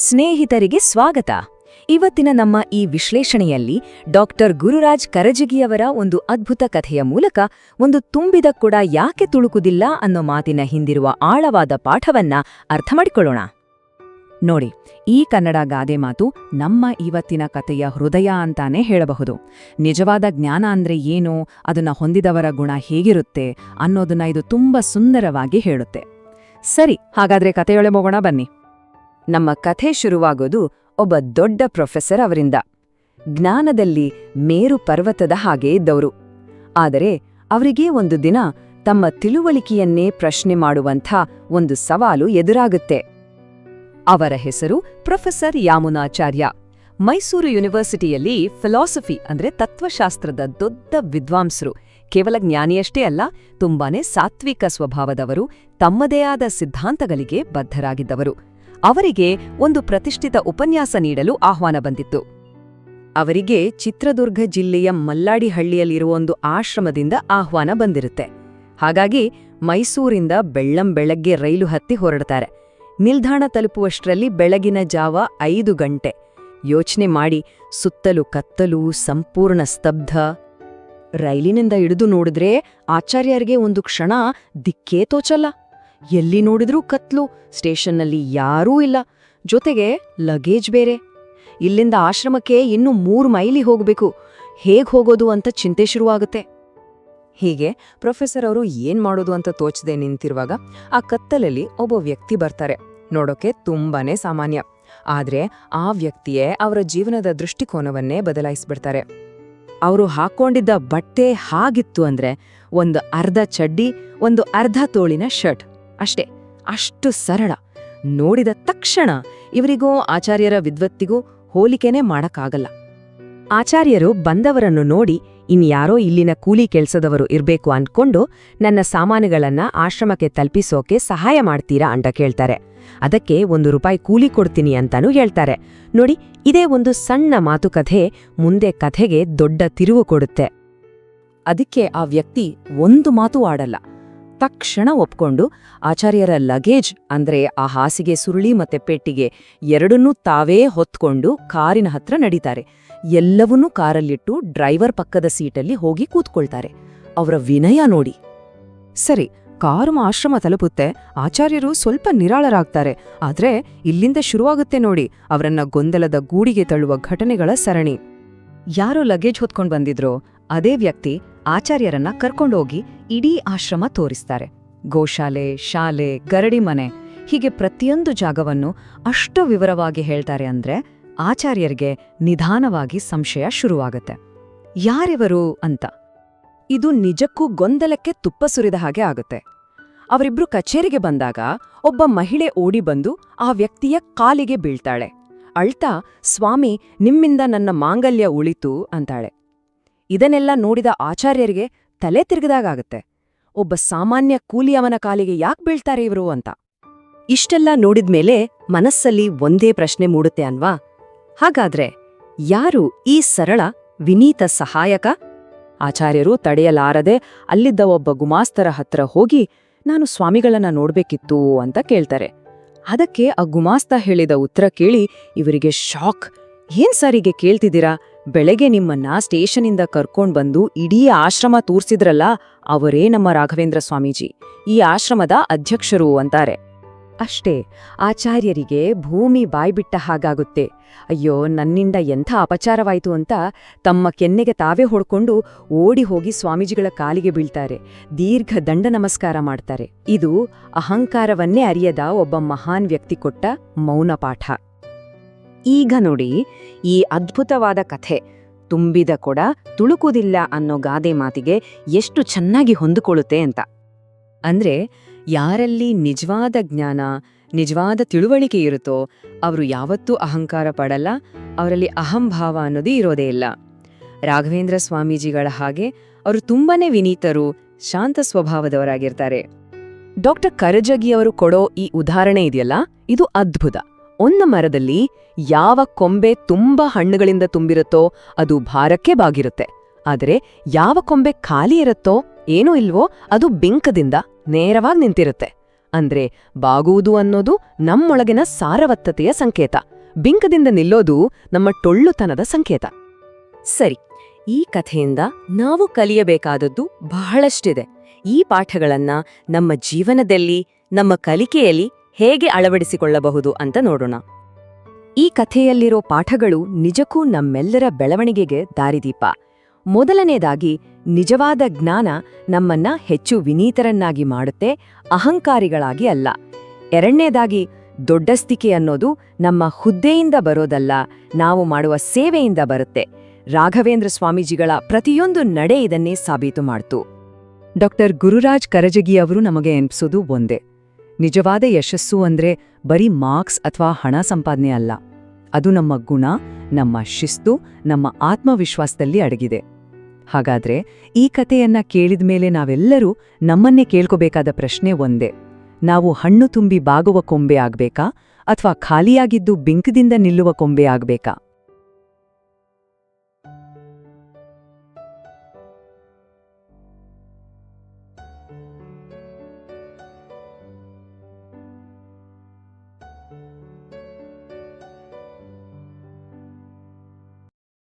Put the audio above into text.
ಸ್ನೇಹಿತರಿಗೆ ಸ್ವಾಗತ. ಇವತ್ತಿನ ನಮ್ಮ ಈ ವಿಶ್ಲೇಷಣೆಯಲ್ಲಿ ಡಾಕ್ಟರ್ ಗುರುರಾಜ್ ಕರಜಗಿಯವರ ಒಂದು ಅದ್ಭುತ ಕಥೆಯ ಮೂಲಕ ಒಂದು ತುಂಬಿದ ಕೊಡ ಯಾಕೆ ತುಳುಕುದಿಲ್ಲ ಅನ್ನೋ ಮಾತಿನ ಹಿಂದಿರುವ ಆಳವಾದ ಪಾಠವನ್ನ ಅರ್ಥ ಮಾಡಿಕೊಳ್ಳೋಣ. ನೋಡಿ, ಈ ಕನ್ನಡ ಗಾದೆ ಮಾತು ನಮ್ಮ ಇವತ್ತಿನ ಕಥೆಯ ಹೃದಯ ಅಂತಾನೆ ಹೇಳಬಹುದು. ನಿಜವಾದ ಜ್ಞಾನ ಅಂದ್ರೆ ಏನು, ಅದನ್ನ ಹೊಂದಿದವರ ಗುಣ ಹೇಗಿರುತ್ತೆ ಅನ್ನೋದನ್ನ ಇದು ತುಂಬಾ ಸುಂದರವಾಗಿ ಹೇಳುತ್ತೆ. ಸರಿ, ಹಾಗಾದ್ರೆ ಕಥೆಯೊಳೆ ಹೋಗೋಣ ಬನ್ನಿ. ನಮ್ಮ ಕಥೆ ಶುರುವಾಗೋದು ಒಬ್ಬ ದೊಡ್ಡ ಪ್ರೊಫೆಸರ್ ಅವರಿಂದ. ಜ್ಞಾನದಲ್ಲಿ ಮೇರು ಪರ್ವತದ ಹಾಗೆ ಇದ್ದವರು. ಆದರೆ ಅವರಿಗೆ ಒಂದು ದಿನ ತಮ್ಮ ತಿಳುವಳಿಕೆಯನ್ನೇ ಪ್ರಶ್ನೆ ಮಾಡುವಂಥ ಒಂದು ಸವಾಲು ಎದುರಾಗುತ್ತೆ. ಅವರ ಹೆಸರು ಪ್ರೊಫೆಸರ್ ಯಾಮುನಾಚಾರ್ಯ. ಮೈಸೂರು ಯೂನಿವರ್ಸಿಟಿಯಲ್ಲಿ ಫಿಲಾಸಫಿ ಅಂದ್ರೆ ತತ್ವಶಾಸ್ತ್ರದ ದೊಡ್ಡ ವಿದ್ವಾಂಸರು. ಕೇವಲ ಜ್ಞಾನಿಯಷ್ಟೇ ಅಲ್ಲ, ತುಂಬಾನೇ ಸಾತ್ವಿಕ ಸ್ವಭಾವದವರು, ತಮ್ಮದೇ ಆದ ಸಿದ್ಧಾಂತಗಳಿಗೆ ಬದ್ಧರಾಗಿದ್ದವರು. ಅವರಿಗೆ ಒಂದು ಪ್ರತಿಷ್ಠಿತ ಉಪನ್ಯಾಸ ನೀಡಲು ಆಹ್ವಾನ ಬಂದಿತ್ತು. ಅವರಿಗೆ ಚಿತ್ರದುರ್ಗ ಜಿಲ್ಲೆಯ ಮಲ್ಲಾಡಿಹಳ್ಳಿಯಲ್ಲಿರುವ ಒಂದು ಆಶ್ರಮದಿಂದ ಆಹ್ವಾನ ಬಂದಿರುತ್ತೆ. ಹಾಗಾಗಿ ಮೈಸೂರಿಂದ ಬೆಳ್ಳಂ ಬೆಳಗ್ಗೆ ರೈಲು ಹತ್ತಿ ಹೊರಡ್ತಾರೆ. ನಿಲ್ದಾಣ ತಲುಪುವಷ್ಟರಲ್ಲಿ ಬೆಳಗಿನ ಜಾವ ಐದು ಗಂಟೆ. ಯೋಚನೆ ಮಾಡಿ ಸುತ್ತಲೂ ಕತ್ತಲು ಸಂಪೂರ್ಣ ಸ್ತಬ್ಧ. ರೈಲಿನಿಂದ ಇಳಿದು ನೋಡಿದ್ರೆ ಆಚಾರ್ಯರಿಗೆ ಒಂದು ಕ್ಷಣ ದಿಕ್ಕೇ ತೋಚಲ್ಲ. ಎಲ್ಲಿ ನೋಡಿದ್ರೂ ಕತ್ಲು, ಸ್ಟೇಷನ್ನಲ್ಲಿ ಯಾರೂ ಇಲ್ಲ. ಜೊತೆಗೆ ಲಗೇಜ್ ಬೇರೆ. ಇಲ್ಲಿಂದ ಆಶ್ರಮಕ್ಕೆ ಇನ್ನು ಮೂರು ಮೈಲಿ ಹೋಗಬೇಕು. ಹೇಗೆ ಹೋಗೋದು ಅಂತ ಚಿಂತೆ ಶುರುವಾಗುತ್ತೆ. ಹೀಗೆ ಪ್ರೊಫೆಸರ್ ಅವರು ಏನ್ ಮಾಡೋದು ಅಂತ ತೋಚದೆ ನಿಂತಿರುವಾಗ ಆ ಕತ್ತಲಲ್ಲಿ ಒಬ್ಬ ವ್ಯಕ್ತಿ ಬರ್ತಾರೆ. ನೋಡೋಕೆ ತುಂಬಾನೇ ಸಾಮಾನ್ಯ. ಆದ್ರೆ ಆ ವ್ಯಕ್ತಿಯೇ ಅವರ ಜೀವನದ ದೃಷ್ಟಿಕೋನವನ್ನೇ ಬದಲಾಯಿಸ್ಬಿಡ್ತಾರೆ. ಅವರು ಹಾಕೊಂಡಿದ್ದ ಬಟ್ಟೆ ಹಾಗಿತ್ತು ಅಂದ್ರೆ ಒಂದು ಅರ್ಧ ಚಡ್ಡಿ, ಒಂದು ಅರ್ಧ ತೋಳಿನ ಶರ್ಟ್. ಅಷ್ಟೇ, ಅಷ್ಟು ಸರಳ. ನೋಡಿದ ತಕ್ಷಣ ಇವರಿಗೂ ಆಚಾರ್ಯರ ವಿದ್ವತ್ತಿಗೂ ಹೋಲಿಕೆನೇ ಮಾಡಕ್ಕಾಗಲ್ಲ. ಆಚಾರ್ಯರು ಬಂದವರನ್ನು ನೋಡಿ, ಇನ್ಯಾರೋ ಇಲ್ಲಿನ ಕೂಲಿ ಕೆಲ್ಸದವರು ಇರ್ಬೇಕು ಅಂದ್ಕೊಂಡು ನನ್ನ ಸಾಮಾನುಗಳನ್ನ ಆಶ್ರಮಕ್ಕೆ ತಲುಪಿಸೋಕೆ ಸಹಾಯ ಮಾಡ್ತೀರಾ ಅಂತ ಕೇಳ್ತಾರೆ. ಅದಕ್ಕೆ ಒಂದು ರೂಪಾಯಿ ಕೂಲಿ ಕೊಡ್ತೀನಿ ಅಂತಾನೂ ಹೇಳ್ತಾರೆ. ನೋಡಿ, ಇದೇ ಒಂದು ಸಣ್ಣ ಮಾತುಕಥೆ ಮುಂದೆ ಕಥೆಗೆ ದೊಡ್ಡ ತಿರುವು ಕೊಡುತ್ತೆ. ಅದಕ್ಕೆ ಆ ವ್ಯಕ್ತಿ ಒಂದು ಮಾತು ಆಡಲ್ಲ. ತಕ್ಷಣ ಒಪ್ಕೊಂಡು ಆಚಾರ್ಯರ ಲಗೇಜ್, ಅಂದ್ರೆ ಆ ಹಾಸಿಗೆ ಸುರುಳಿ ಮತ್ತೆ ಪೆಟ್ಟಿಗೆ ಎರಡನ್ನೂ ತಾವೇ ಹೊತ್ಕೊಂಡು ಕಾರಿನ ಹತ್ರ ನಡೀತಾರೆ. ಎಲ್ಲವನ್ನೂ ಕಾರಲ್ಲಿಟ್ಟು ಡ್ರೈವರ್ ಪಕ್ಕದ ಸೀಟಲ್ಲಿ ಹೋಗಿ ಕೂತ್ಕೊಳ್ತಾರೆ. ಅವರ ವಿನಯ ನೋಡಿ. ಸರಿ, ಕಾರು ಆಶ್ರಮ ತಲುಪುತ್ತೆ. ಆಚಾರ್ಯರು ಸ್ವಲ್ಪ ನಿರಾಳರಾಗ್ತಾರೆ. ಆದ್ರೆ ಇಲ್ಲಿಂದ ಶುರುವಾಗುತ್ತೆ ನೋಡಿ, ಅವರನ್ನ ಗೊಂದಲದ ಗೂಡಿಗೆ ತಳ್ಳುವ ಘಟನೆಗಳ ಸರಣಿ. ಯಾರೋ ಲಗೇಜ್ ಹೊತ್ಕೊಂಡು ಬಂದಿದ್ರೋ. ಅದೇ ವ್ಯಕ್ತಿ ಆಚಾರ್ಯರನ್ನ ಕರ್ಕೊಂಡೋಗಿ ಇಡೀ ಆಶ್ರಮ ತೋರಿಸ್ತಾರೆ. ಗೋಶಾಲೆ, ಶಾಲೆ, ಗರಡಿ ಮನೆ ಹೀಗೆ ಪ್ರತಿಯೊಂದು ಜಾಗವನ್ನು ಅಷ್ಟು ವಿವರವಾಗಿ ಹೇಳ್ತಾರೆ ಅಂದ್ರೆ ಆಚಾರ್ಯರಿಗೆ ನಿಧಾನವಾಗಿ ಸಂಶಯ ಶುರುವಾಗತ್ತೆ. ಯಾರೆವರು ಅಂತ? ಇದು ನಿಜಕ್ಕೂ ಗೊಂದಲಕ್ಕೆ ತುಪ್ಪ ಸುರಿದ ಹಾಗೆ ಆಗುತ್ತೆ. ಅವರಿಬ್ರು ಕಚೇರಿಗೆ ಬಂದಾಗ ಒಬ್ಬ ಮಹಿಳೆ ಓಡಿ ಬಂದು ಆ ವ್ಯಕ್ತಿಯ ಕಾಲಿಗೆ ಬೀಳ್ತಾಳೆ. ಅಳ್ತಾ, ಸ್ವಾಮಿ, ನಿಮ್ಮಿಂದ ನನ್ನ ಮಾಂಗಲ್ಯ ಉಳಿತು ಅಂತಾಳೆ. ಇದನ್ನೆಲ್ಲ ನೋಡಿದ ಆಚಾರ್ಯರಿಗೆ ತಲೆ ತಿರುಗಿದಾಗತ್ತೆ ಒಬ್ಬ ಸಾಮಾನ್ಯ ಕೂಲಿಯವನ ಕಾಲಿಗೆ ಯಾಕ್ ಬೀಳ್ತಾರೆ ಇವರು ಅಂತ. ಇಷ್ಟೆಲ್ಲ ನೋಡಿದ್ಮೇಲೆ ಮನಸ್ಸಲ್ಲಿ ಒಂದೇ ಪ್ರಶ್ನೆ ಮೂಡುತ್ತೆ ಅನ್ವಾ? ಹಾಗಾದ್ರೆ ಯಾರು ಈ ಸರಳ, ವಿನೀತ ಸಹಾಯಕ? ಆಚಾರ್ಯರು ತಡೆಯಲಾರದೆ ಅಲ್ಲಿದ್ದ ಒಬ್ಬ ಗುಮಾಸ್ತರ ಹತ್ರ ಹೋಗಿ, ನಾನು ಸ್ವಾಮಿಗಳನ್ನ ನೋಡ್ಬೇಕಿತ್ತು ಅಂತ ಕೇಳ್ತಾರೆ. ಅದಕ್ಕೆ ಆ ಗುಮಾಸ್ತ ಹೇಳಿದ ಉತ್ತರ ಕೇಳಿ ಇವರಿಗೆ ಶಾಕ್. ಏನ್ ಸರಿಗೆ ಕೇಳ್ತಿದ್ದೀರಾ? ಬೆಳಗ್ಗೆ ನಿಮ್ಮನ್ನ ಸ್ಟೇಷನಿಂದ ಕರ್ಕೊಂಡ್ ಬಂದು ಇಡೀ ಆಶ್ರಮ ತೋರ್ಸಿದ್ರಲ್ಲ, ಅವರೇ ನಮ್ಮ ರಾಘವೇಂದ್ರ ಸ್ವಾಮೀಜಿ. ಈ ಆಶ್ರಮದ ಅಧ್ಯಕ್ಷರು ಅಂತಾರೆ. ಅಷ್ಟೇ, ಆಚಾರ್ಯರಿಗೆ ಭೂಮಿ ಬಾಯ್ಬಿಟ್ಟ ಹಾಗಾಗುತ್ತೆ. ಅಯ್ಯೋ, ನನ್ನಿಂದ ಎಂಥ ಅಪಚಾರವಾಯಿತು ಅಂತ ತಮ್ಮ ಕೆನ್ನೆಗೆ ತಾವೇ ಹೊಡ್ಕೊಂಡು ಓಡಿ ಹೋಗಿ ಸ್ವಾಮೀಜಿಗಳ ಕಾಲಿಗೆ ಬೀಳ್ತಾರೆ. ದೀರ್ಘ ದಂಡ ನಮಸ್ಕಾರ ಮಾಡ್ತಾರೆ. ಇದು ಅಹಂಕಾರವನ್ನೇ ಅರಿಯದ ಒಬ್ಬ ಮಹಾನ್ ವ್ಯಕ್ತಿ ಕೊಟ್ಟ ಮೌನ ಪಾಠ. ಈಗ ನೋಡಿ, ಈ ಅದ್ಭುತವಾದ ಕಥೆ, ತುಂಬಿದ ಕೊಡ ತುಳುಕುದಿಲ್ಲ ಅನ್ನೋ ಗಾದೆ ಮಾತಿಗೆ ಎಷ್ಟು ಚೆನ್ನಾಗಿ ಹೊಂದಿಕೊಳ್ಳುತ್ತೆ ಅಂತ. ಅಂದ್ರೆ, ಯಾರಲ್ಲಿ ನಿಜವಾದ ಜ್ಞಾನ, ನಿಜವಾದ ತಿಳುವಳಿಕೆ ಇರುತ್ತೋ, ಅವರು ಯಾವತ್ತೂ ಅಹಂಕಾರ ಪಡಲ್ಲ, ಅವರಲ್ಲಿ ಅಹಂಭಾವ ಅನ್ನೋದು ಇರೋದೇ ಇಲ್ಲ. ರಾಘವೇಂದ್ರ ಸ್ವಾಮೀಜಿಗಳ ಹಾಗೆ ಅವರು ತುಂಬಾನೇ ವಿನೀತರು, ಶಾಂತ ಸ್ವಭಾವದವರಾಗಿರ್ತಾರೆ. ಡಾಕ್ಟರ್ ಕರಜಗಿಯವರು ಕೊಡೋ ಈ ಉದಾಹರಣೆ ಇದೆಯಲ್ಲ? ಇದು ಅದ್ಭುತ. ಒಂದು ಮರದಲ್ಲಿ ಯಾವ ಕೊಂಬೆ ತುಂಬಾ ಹಣ್ಣುಗಳಿಂದ ತುಂಬಿರುತ್ತೋ ಅದು ಭಾರಕ್ಕೆ ಬಾಗಿರುತ್ತೆ. ಆದರೆ ಯಾವ ಕೊಂಬೆ ಖಾಲಿ ಇರುತ್ತೋ ಏನೂ ಇಲ್ವೋ ಅದು ಬಿಂಕದಿಂದ ನೇರವಾಗಿ ನಿಂತಿರುತ್ತೆ. ಅಂದ್ರೆ ಬಾಗುವುದು ಅನ್ನೋದು ನಮ್ಮೊಳಗಿನ ಸಾರವತ್ತತೆಯ ಸಂಕೇತ. ಬಿಂಕದಿಂದ ನಿಲ್ಲೋದು ನಮ್ಮ ಟೊಳ್ಳುತನದ ಸಂಕೇತ. ಸರಿ, ಈ ಕಥೆಯಿಂದ ನಾವು ಕಲಿಯಬೇಕಾದದ್ದು ಬಹಳಷ್ಟಿದೆ. ಈ ಪಾಠಗಳನ್ನ ನಮ್ಮ ಜೀವನದಲ್ಲಿ, ನಮ್ಮ ಕಲಿಕೆಯಲ್ಲಿ ಹೇಗೆ ಅಳವಡಿಸಿಕೊಳ್ಳಬಹುದು ಅಂತ ನೋಡೋಣ. ಈ ಕಥೆಯಲ್ಲಿರೋ ಪಾಠಗಳು ನಿಜಕ್ಕೂ ನಮ್ಮೆಲ್ಲರ ಬೆಳವಣಿಗೆಗೆ ದಾರಿದೀಪ. ಮೊದಲನೇದಾಗಿ, ನಿಜವಾದ ಜ್ಞಾನ ನಮ್ಮನ್ನ ಹೆಚ್ಚು ವಿನೀತರನ್ನಾಗಿ ಮಾಡುತ್ತೆ, ಅಹಂಕಾರಿಗಳಾಗಿ ಅಲ್ಲ. ಎರಡನೇದಾಗಿ, ದೊಡ್ಡಸ್ತಿಕೆ ಅನ್ನೋದು ನಮ್ಮ ಹುದ್ದೆಯಿಂದ ಬರೋದಲ್ಲ, ನಾವು ಮಾಡುವ ಸೇವೆಯಿಂದ ಬರುತ್ತೆ. ರಾಘವೇಂದ್ರ ಸ್ವಾಮೀಜಿಗಳ ಪ್ರತಿಯೊಂದು ನಡೆ ಇದನ್ನೇ ಸಾಬೀತು ಮಾಡ್ತು. ಡಾಕ್ಟರ್ ಗುರುರಾಜ್ ಕರಜಗಿಯವರು ನಮಗೆ ಎನ್ಪಿಸೋದು ಒಂದೇ. ನಿಜವಾದ ಯಶಸ್ಸು ಅಂದ್ರೆ ಬರೀ ಮಾರ್ಕ್ಸ್ ಅಥವಾ ಹಣ ಸಂಪಾದನೆ ಅಲ್ಲ. ಅದು ನಮ್ಮ ಗುಣ, ನಮ್ಮ ಶಿಸ್ತು, ನಮ್ಮ ಆತ್ಮವಿಶ್ವಾಸದಲ್ಲಿ ಅಡಗಿದೆ. ಹಾಗಾದ್ರೆ ಈ ಕಥೆಯನ್ನ ಕೇಳಿದ ಮೇಲೆ ನಾವೆಲ್ಲರೂ ನಮ್ಮನ್ನೇ ಕೇಳ್ಕೋಬೇಕಾದ ಪ್ರಶ್ನೆ ಒಂದೇ. ನಾವು ಹಣ್ಣು ತುಂಬಿ ಬಾಗುವ ಕೊಂಬೆ ಆಗ್ಬೇಕಾ ಅಥವಾ ಖಾಲಿಯಾಗಿದ್ದು ಬಿಂಕದಿಂದ ನಿಲ್ಲುವ ಕೊಂಬೆ ಆಗ್ಬೇಕಾ?